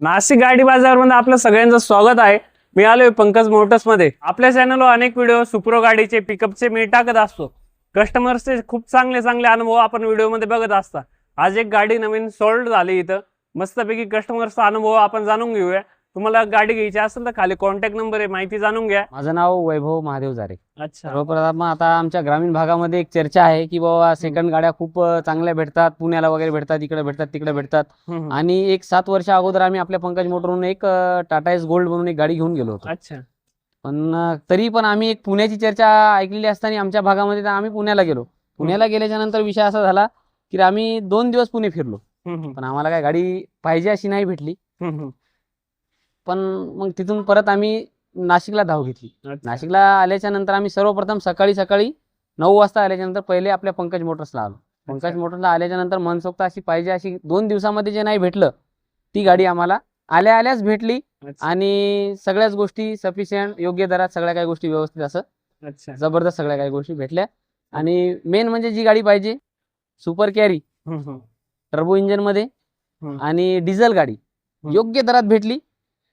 नाशिक गाडी बाजारमध्ये आपलं सगळ्यांचं स्वागत आहे. मी आलोय पंकज मोटर्समध्ये आपल्या चॅनलवर अनेक व्हिडिओ सुप्रो गाडीचे पिकअपचे मी टाकत असतो. कस्टमर्सचे खूप चांगले चांगले अनुभव आपण व्हिडिओमध्ये बघत असता. आज एक गाडी नवीन सोल्ड झाली इथं. मस्तपैकी कस्टमर्सचा अनुभव आपण जाणून घेऊया. तुम्हाला गाडी घ्यायची असेल तर खाली कॉन्टॅक्ट नंबर आहे माहिती जाणून घ्या. माझं नाव वैभव महादेव जारे. अच्छा. सर्वप्रथम आता आमच्या ग्रामीण भागामध्ये एक चर्चा आहे की बाबा सेकंड गाड्या खूप अ, चांगल्या भेटतात पुण्याला वगैरे भेटतात इकडे भेटतात तिकडे भेटतात. हम्म, हम्म. आणि एक सात वर्ष अगोदर आम्ही आपल्या पंकज मोटरवरून एक अ, टाटा एस गोल्ड म्हणून एक गाडी घेऊन गेलो होतो. अच्छा. पण अ, तरी पण आम्ही एक पुण्याची चर्चा ऐकलेली असताना आमच्या भागामध्ये तर आम्ही पुण्याला गेलो. पुण्याला गेल्याच्यानंतर विषय असा झाला की आम्ही दोन दिवस पुणे फिरलो. हम्म, हम्म. पण आम्हाला काय गाडी पाहिजे अशी नाही भेटली. हम्म, हम्म. पण मग तिथून परत आम्ही नाशिकला धाव घेतली. नाशिकला आल्याच्यानंतर आम्ही सर्वप्रथम सकाळी सकाळी नऊ वाजता आल्याच्यानंतर पहिले आपल्या पंकज मोटर्सला आलो पंकज. मोटर्सला आल्याच्यानंतर मनसोक्त अशी पाहिजे अशी दोन दिवसामध्ये जे नाही भेटलं ती गाडी आम्हाला आल्या आल्याच भेटली आणि सगळ्याच गोष्टी सफिशियंट योग्य दरात सगळ्या काही गोष्टी व्यवस्थित असं जबरदस्त सगळ्या काही गोष्टी भेटल्या आणि मेन म्हणजे जी गाडी पाहिजे सुपर कॅरी. टर्बो इंजिनमध्ये. आणि डिझेल गाडी. योग्य दरात भेटली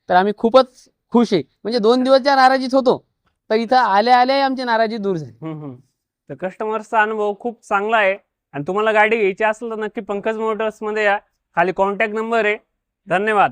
तर आम्ही खूपच खुश आहे. म्हणजे दोन दिवसच्या नाराजीत होतो तर इथं आल्या आल्या आमची नाराजी दूर झाली. हम्म. तर कस्टमरचा अनुभव खूप चांगला आहे. आणि तुम्हाला गाडी घ्यायची असेल तर नक्की पंकज मोटर्समध्ये या. खाली कॉन्टॅक्ट नंबर आहे. धन्यवाद.